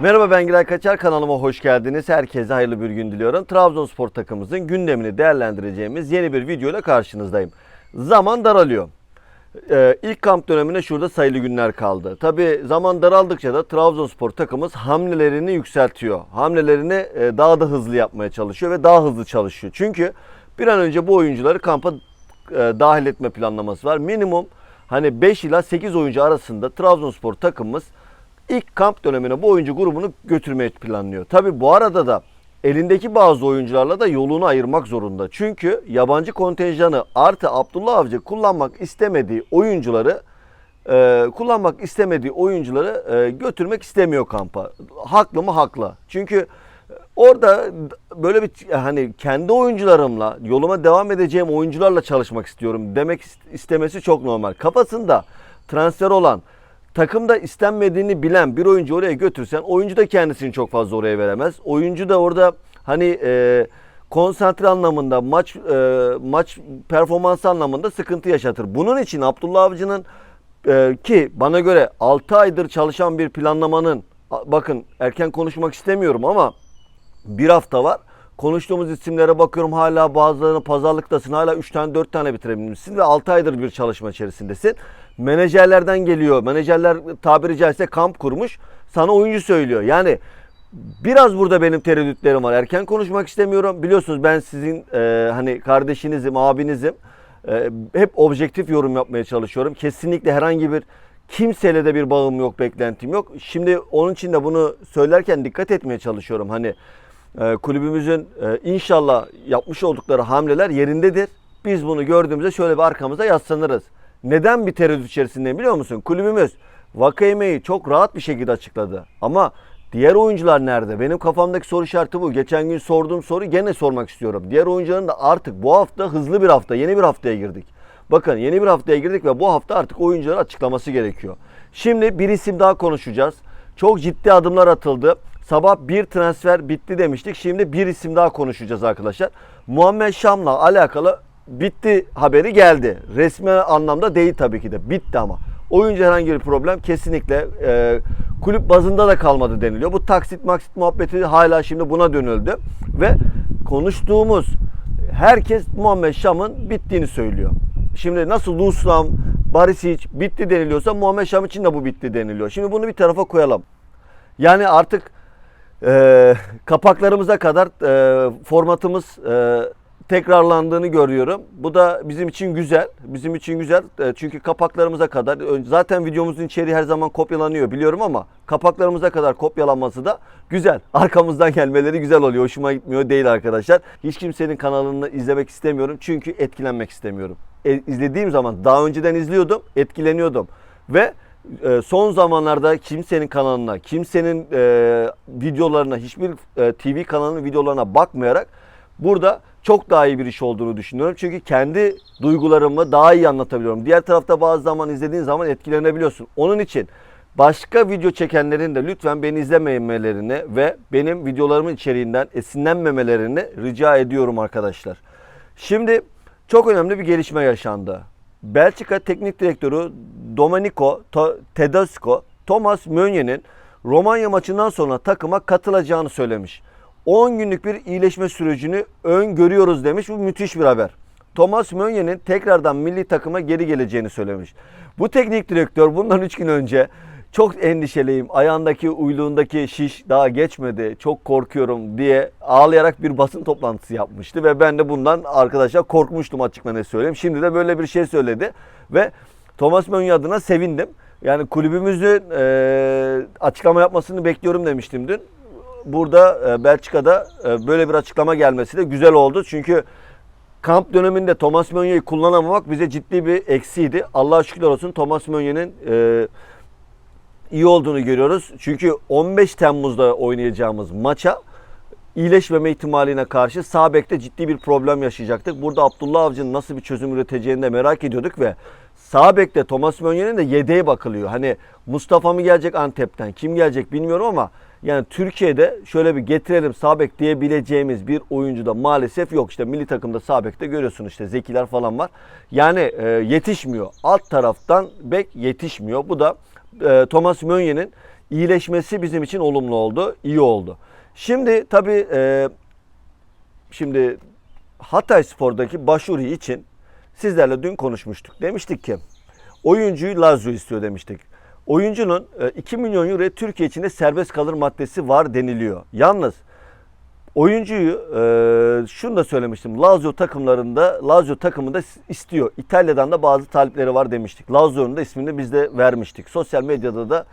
Merhaba ben Giray Kaçar kanalıma hoş geldiniz. Herkese hayırlı bir gün diliyorum. Trabzonspor takımımızın gündemini değerlendireceğimiz yeni bir video ile karşınızdayım. Zaman daralıyor. Ee, ilk kamp dönemine şurada sayılı günler kaldı. Tabi zaman daraldıkça da Trabzonspor takımımız hamlelerini yükseltiyor. Hamlelerini e, daha da hızlı yapmaya çalışıyor ve daha hızlı çalışıyor. Çünkü bir an önce bu oyuncuları kampa e, dahil etme planlaması var. Minimum hani 5 ila 8 oyuncu arasında Trabzonspor takımımız ilk kamp dönemine bu oyuncu grubunu götürmeyi planlıyor. Tabi bu arada da elindeki bazı oyuncularla da yolunu ayırmak zorunda. Çünkü yabancı kontenjanı artı Abdullah Avcı kullanmak istemediği oyuncuları e, kullanmak istemediği oyuncuları e, götürmek istemiyor kampa. Haklı mı? Haklı. Çünkü orada böyle bir hani kendi oyuncularımla yoluma devam edeceğim oyuncularla çalışmak istiyorum demek istemesi çok normal. Kafasında transfer olan takımda istenmediğini bilen bir oyuncu oraya götürsen oyuncu da kendisini çok fazla oraya veremez. Oyuncu da orada hani e, konsantre anlamında maç e, maç performansı anlamında sıkıntı yaşatır. Bunun için Abdullah Avcı'nın e, ki bana göre 6 aydır çalışan bir planlamanın bakın erken konuşmak istemiyorum ama bir hafta var. Konuştuğumuz isimlere bakıyorum hala bazılarını pazarlıktasın. Hala 3 tane 4 tane bitirebilmişsin ve 6 aydır bir çalışma içerisindesin. Menajerlerden geliyor. Menajerler tabiri caizse kamp kurmuş. Sana oyuncu söylüyor. Yani biraz burada benim tereddütlerim var. Erken konuşmak istemiyorum. Biliyorsunuz ben sizin e, hani kardeşinizim, abinizim. E, hep objektif yorum yapmaya çalışıyorum. Kesinlikle herhangi bir kimseyle de bir bağım yok, beklentim yok. Şimdi onun için de bunu söylerken dikkat etmeye çalışıyorum. Hani kulübümüzün e, inşallah yapmış oldukları hamleler yerindedir. Biz bunu gördüğümüzde şöyle bir arkamıza yaslanırız. Neden bir tereddüt içerisindeyim biliyor musun? Kulübümüz Vakayeme'yi çok rahat bir şekilde açıkladı. Ama diğer oyuncular nerede? Benim kafamdaki soru işareti bu. Geçen gün sorduğum soru gene sormak istiyorum. Diğer oyuncuların da artık bu hafta hızlı bir hafta, yeni bir haftaya girdik. Bakın yeni bir haftaya girdik ve bu hafta artık oyuncuların açıklaması gerekiyor. Şimdi bir isim daha konuşacağız. Çok ciddi adımlar atıldı. Sabah bir transfer bitti demiştik. Şimdi bir isim daha konuşacağız arkadaşlar. Muhammed Şam'la alakalı bitti haberi geldi. Resmi anlamda değil tabii ki de. Bitti ama. Oyuncu herhangi bir problem kesinlikle e, kulüp bazında da kalmadı deniliyor. Bu taksit maksit muhabbeti hala şimdi buna dönüldü. Ve konuştuğumuz herkes Muhammed Şam'ın bittiğini söylüyor. Şimdi nasıl Luslam, Barisic bitti deniliyorsa Muhammed Şam için de bu bitti deniliyor. Şimdi bunu bir tarafa koyalım. Yani artık e, kapaklarımıza kadar e, formatımız e, tekrarlandığını görüyorum. Bu da bizim için güzel. Bizim için güzel. E, çünkü kapaklarımıza kadar zaten videomuzun içeriği her zaman kopyalanıyor biliyorum ama kapaklarımıza kadar kopyalanması da güzel. Arkamızdan gelmeleri güzel oluyor. Hoşuma gitmiyor değil arkadaşlar. Hiç kimsenin kanalını izlemek istemiyorum. Çünkü etkilenmek istemiyorum. E, izlediğim zaman daha önceden izliyordum, etkileniyordum ve e, son zamanlarda kimsenin kanalına, kimsenin e, videolarına, hiçbir e, TV kanalının videolarına bakmayarak burada çok daha iyi bir iş olduğunu düşünüyorum. Çünkü kendi duygularımı daha iyi anlatabiliyorum. Diğer tarafta bazı zaman izlediğin zaman etkilenebiliyorsun. Onun için başka video çekenlerin de lütfen beni izlememelerini ve benim videolarımın içeriğinden esinlenmemelerini rica ediyorum arkadaşlar. Şimdi çok önemli bir gelişme yaşandı. Belçika Teknik Direktörü Domenico Tedesco, Thomas Meunier'in Romanya maçından sonra takıma katılacağını söylemiş. 10 günlük bir iyileşme sürecini öngörüyoruz demiş. Bu müthiş bir haber. Thomas Meunier'in tekrardan milli takıma geri geleceğini söylemiş. Bu teknik direktör bundan 3 gün önce çok endişeliyim. Ayağındaki uyluğundaki şiş daha geçmedi. Çok korkuyorum diye ağlayarak bir basın toplantısı yapmıştı ve ben de bundan arkadaşlar korkmuştum açık ne söyleyeyim. Şimdi de böyle bir şey söyledi ve Thomas Meunier adına sevindim. Yani kulübümüzün e, açıklama yapmasını bekliyorum demiştim dün. Burada e, Belçika'da e, böyle bir açıklama gelmesi de güzel oldu. Çünkü kamp döneminde Thomas Meunier'i kullanamamak bize ciddi bir eksiydi. Allah'a şükürler olsun Thomas Meunier'in e, iyi olduğunu görüyoruz. Çünkü 15 Temmuz'da oynayacağımız maça iyileşmeme ihtimaline karşı sağ bekte ciddi bir problem yaşayacaktık. Burada Abdullah Avcı'nın nasıl bir çözüm üreteceğini de merak ediyorduk ve sağ bekte Thomas Meunier'in de yedeğe bakılıyor. Hani Mustafa mı gelecek Antep'ten kim gelecek bilmiyorum ama yani Türkiye'de şöyle bir getirelim sağ bek diyebileceğimiz bir oyuncu da maalesef yok. İşte milli takımda sağ bekte görüyorsun işte Zekiler falan var. Yani e, yetişmiyor. Alt taraftan bek yetişmiyor. Bu da e, Thomas Meunier'in iyileşmesi bizim için olumlu oldu, iyi oldu. Şimdi tabii e, şimdi Hatay Spor'daki başvuru için sizlerle dün konuşmuştuk. Demiştik ki oyuncuyu Lazio istiyor demiştik. Oyuncunun e, 2 milyon euro Türkiye içinde serbest kalır maddesi var deniliyor. Yalnız oyuncuyu e, şunu da söylemiştim. Lazio takımlarında Lazio takımında istiyor. İtalya'dan da bazı talipleri var demiştik. Lazio'nun da ismini biz de vermiştik. Sosyal medyada da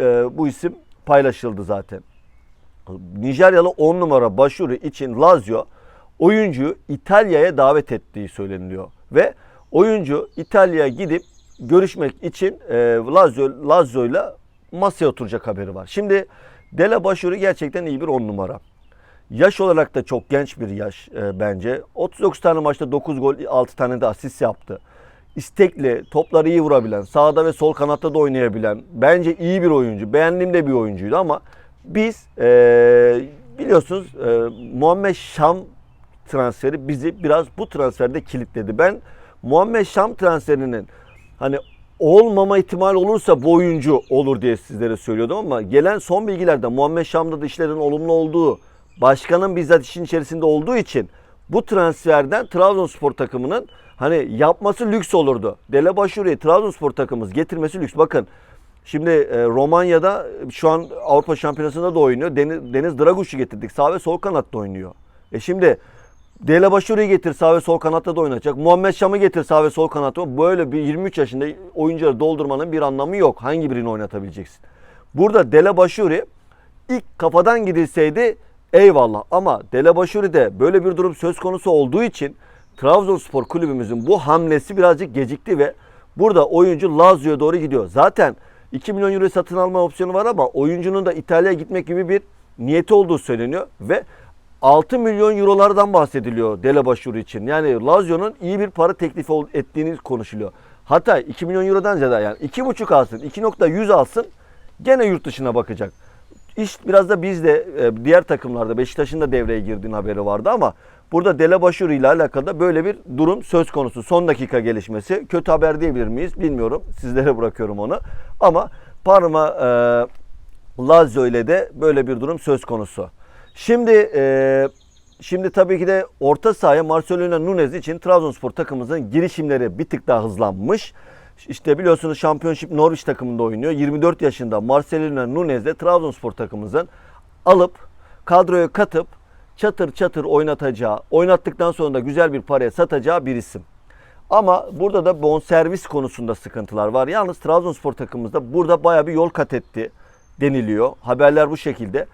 e, bu isim paylaşıldı zaten. Nijeryalı 10 numara başvuru için Lazio oyuncuyu İtalya'ya davet ettiği söyleniliyor. Ve oyuncu İtalya'ya gidip görüşmek için e, Lazio Lazio'yla masaya oturacak haberi var. Şimdi Dele Başvuru gerçekten iyi bir 10 numara. Yaş olarak da çok genç bir yaş e, bence. 39 tane maçta 9 gol, 6 tane de asist yaptı. İstekli, topları iyi vurabilen, sağda ve sol kanatta da oynayabilen, bence iyi bir oyuncu. Beğendiğim de bir oyuncuydu ama biz e, biliyorsunuz e, Muhammed Şam transferi bizi biraz bu transferde kilitledi. Ben Muhammed Şam transferinin hani olmama ihtimal olursa bu oyuncu olur diye sizlere söylüyordum ama gelen son bilgilerde Muhammed Şam'da da işlerin olumlu olduğu, başkanın bizzat işin içerisinde olduğu için bu transferden Trabzonspor takımının hani yapması lüks olurdu. Dele Başuru'yu Trabzonspor takımımız getirmesi lüks. Bakın Şimdi e, Romanya'da şu an Avrupa Şampiyonası'nda da oynuyor. Deniz, Deniz Draguş'u getirdik. Sağ ve sol kanatta oynuyor. E şimdi Dele Başuru'yu getir sağ ve sol kanatta da oynayacak. Muhammed Şam'ı getir sağ ve sol kanatta. Böyle bir 23 yaşında oyuncuları doldurmanın bir anlamı yok. Hangi birini oynatabileceksin? Burada Dele Başuri ilk kafadan gidilseydi eyvallah. Ama Dele Başuri'de böyle bir durum söz konusu olduğu için Trabzonspor kulübümüzün bu hamlesi birazcık gecikti ve burada oyuncu Lazio'ya doğru gidiyor. Zaten 2 milyon euro satın alma opsiyonu var ama oyuncunun da İtalya'ya gitmek gibi bir niyeti olduğu söyleniyor ve 6 milyon eurolardan bahsediliyor Dele başvuru için. Yani Lazio'nun iyi bir para teklifi ettiğini konuşuluyor. Hatta 2 milyon eurodan ziyade yani 2,5 alsın, 2.100 alsın gene yurt dışına bakacak. İş biraz da bizde e, diğer takımlarda Beşiktaş'ın da devreye girdiğin haberi vardı ama burada Dele Başvuru ile alakalı da böyle bir durum söz konusu. Son dakika gelişmesi. Kötü haber diyebilir miyiz bilmiyorum. Sizlere bırakıyorum onu. Ama Parma e, Lazio ile de böyle bir durum söz konusu. Şimdi e, şimdi tabii ki de orta sahaya Marcelino Nunez için Trabzonspor takımımızın girişimleri bir tık daha hızlanmış. İşte biliyorsunuz Championship Norwich takımında oynuyor. 24 yaşında Marcelino Nunez de Trabzonspor takımımızın alıp kadroya katıp çatır çatır oynatacağı, oynattıktan sonra da güzel bir paraya satacağı bir isim. Ama burada da bonservis konusunda sıkıntılar var. Yalnız Trabzonspor takımımızda burada baya bir yol kat etti deniliyor. Haberler bu şekilde.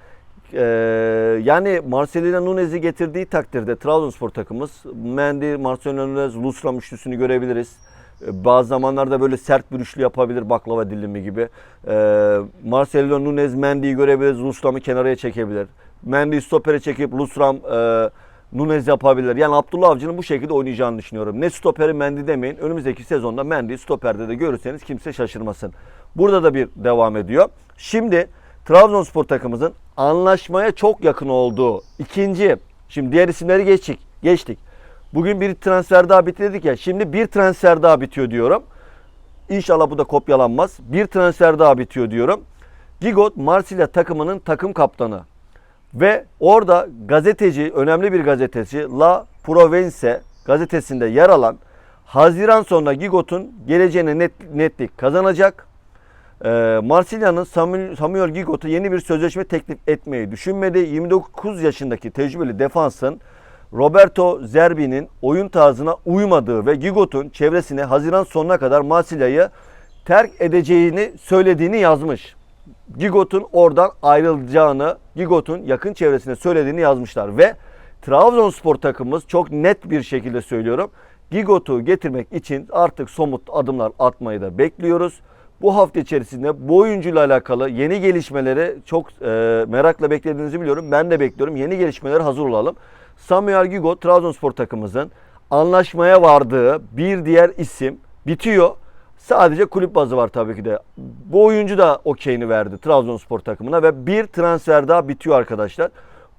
Ee, yani Marcelino Nunez'i getirdiği takdirde Trabzonspor takımımız Mendy, Marcelino Nunez, Lusram üçlüsünü görebiliriz. Ee, bazı zamanlarda böyle sert bir üçlü yapabilir baklava dilimi gibi. Ee, Marcelo Nunez Mendy'yi görebiliriz. Lusram'ı kenaraya çekebilir. Mendy'yi stopere çekip Lusram e, Nunez yapabilir. Yani Abdullah Avcı'nın bu şekilde oynayacağını düşünüyorum. Ne stoperi Mendy demeyin. Önümüzdeki sezonda Mendy stoperde de görürseniz kimse şaşırmasın. Burada da bir devam ediyor. Şimdi Trabzonspor takımımızın anlaşmaya çok yakın olduğu ikinci. Şimdi diğer isimleri geçtik. Geçtik. Bugün bir transfer daha bitti dedik ya. Şimdi bir transfer daha bitiyor diyorum. İnşallah bu da kopyalanmaz. Bir transfer daha bitiyor diyorum. Gigot Marsilya takımının takım kaptanı. Ve orada gazeteci, önemli bir gazeteci La Provence gazetesinde yer alan Haziran sonunda Gigot'un geleceğine net, netlik kazanacak. Ee, Marsilya'nın Samuel, Samuel Gigot'a yeni bir sözleşme teklif etmeyi düşünmedi. 29 yaşındaki tecrübeli defansın Roberto Zerbi'nin oyun tarzına uymadığı ve Gigot'un çevresine Haziran sonuna kadar Marsilya'yı terk edeceğini söylediğini yazmış. Gigot'un oradan ayrılacağını, Gigot'un yakın çevresine söylediğini yazmışlar ve Trabzonspor takımımız çok net bir şekilde söylüyorum. Gigot'u getirmek için artık somut adımlar atmayı da bekliyoruz. Bu hafta içerisinde bu oyuncuyla alakalı yeni gelişmeleri çok e, merakla beklediğinizi biliyorum. Ben de bekliyorum. Yeni gelişmeler hazır olalım. Samuel Gigot Trabzonspor takımımızın anlaşmaya vardığı bir diğer isim bitiyor. Sadece kulüp bazı var tabii ki de. Bu oyuncu da okeyini verdi Trabzonspor takımına ve bir transfer daha bitiyor arkadaşlar.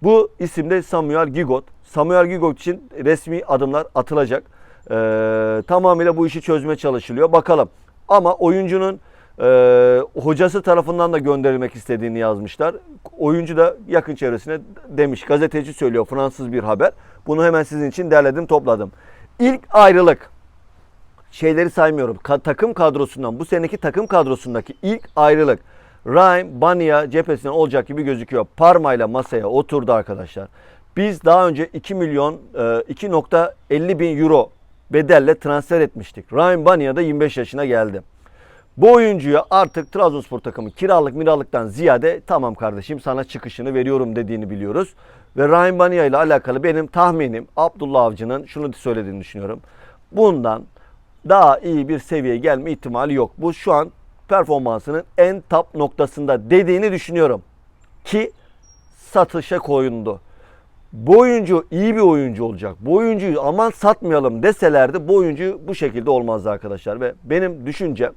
Bu isim de Samuel Gigot. Samuel Gigot için resmi adımlar atılacak. Ee, tamamıyla bu işi çözme çalışılıyor. Bakalım. Ama oyuncunun Ee, hocası tarafından da gönderilmek istediğini yazmışlar. Oyuncu da yakın çevresine demiş. Gazeteci söylüyor Fransız bir haber. Bunu hemen sizin için derledim topladım. İlk ayrılık şeyleri saymıyorum. Ka- takım kadrosundan bu seneki takım kadrosundaki ilk ayrılık Ryan Bania cephesinden olacak gibi gözüküyor. Parma ile masaya oturdu arkadaşlar. Biz daha önce 2 milyon e, 2.50 bin euro bedelle transfer etmiştik. Ryan Bania da 25 yaşına geldi. Bu oyuncuya artık Trabzonspor takımı kiralık miralıktan ziyade tamam kardeşim sana çıkışını veriyorum dediğini biliyoruz. Ve Ryan Bania ile alakalı benim tahminim Abdullah Avcı'nın şunu söylediğini düşünüyorum. Bundan daha iyi bir seviyeye gelme ihtimali yok. Bu şu an performansının en top noktasında dediğini düşünüyorum. Ki satışa koyundu. Bu oyuncu iyi bir oyuncu olacak. Bu oyuncuyu aman satmayalım deselerdi bu oyuncu bu şekilde olmazdı arkadaşlar. Ve benim düşüncem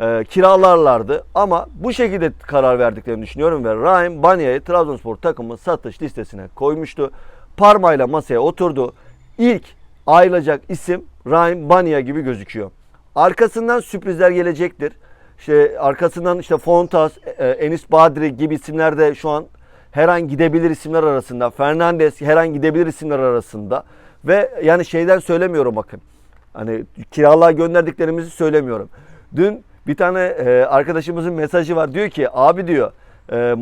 e, kiralarlardı ama bu şekilde karar verdiklerini düşünüyorum ve Ryan Banya'yı Trabzonspor takımı satış listesine koymuştu. Parma ile masaya oturdu. İlk ayrılacak isim Ryan Banya gibi gözüküyor. Arkasından sürprizler gelecektir. İşte arkasından işte Fontas, e, Enis Badri gibi isimler de şu an her an gidebilir isimler arasında. Fernandes her an gidebilir isimler arasında. Ve yani şeyden söylemiyorum bakın. Hani kiralığa gönderdiklerimizi söylemiyorum. Dün bir tane e, arkadaşımızın mesajı var. Diyor ki abi diyor e,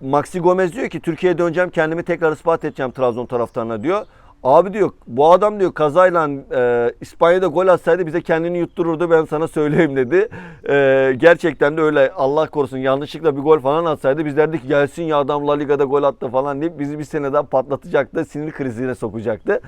Maxi Gomez diyor ki Türkiye'ye döneceğim kendimi tekrar ispat edeceğim Trabzon taraftarına diyor. Abi diyor bu adam diyor kazayla e, İspanya'da gol atsaydı bize kendini yuttururdu ben sana söyleyeyim dedi. E, gerçekten de öyle Allah korusun yanlışlıkla bir gol falan atsaydı biz derdik gelsin ya adam La Liga'da gol attı falan deyip bizi bir sene daha patlatacaktı. Sinir krizine sokacaktı.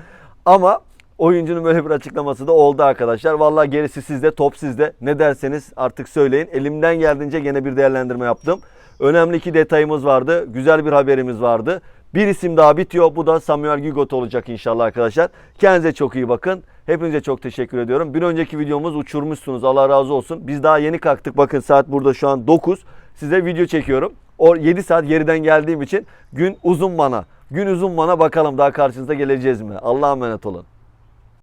Ama oyuncunun böyle bir açıklaması da oldu arkadaşlar. Vallahi gerisi sizde top sizde. Ne derseniz artık söyleyin. Elimden geldiğince gene bir değerlendirme yaptım. Önemli iki detayımız vardı. Güzel bir haberimiz vardı. Bir isim daha bitiyor. Bu da Samuel Gigot olacak inşallah arkadaşlar. Kendinize çok iyi bakın. Hepinize çok teşekkür ediyorum. Bir önceki videomuz uçurmuşsunuz. Allah razı olsun. Biz daha yeni kalktık. Bakın saat burada şu an 9. Size video çekiyorum. O 7 saat geriden geldiğim için gün uzun bana. Gün uzun bana bakalım daha karşınıza geleceğiz mi? Allah'a emanet olun.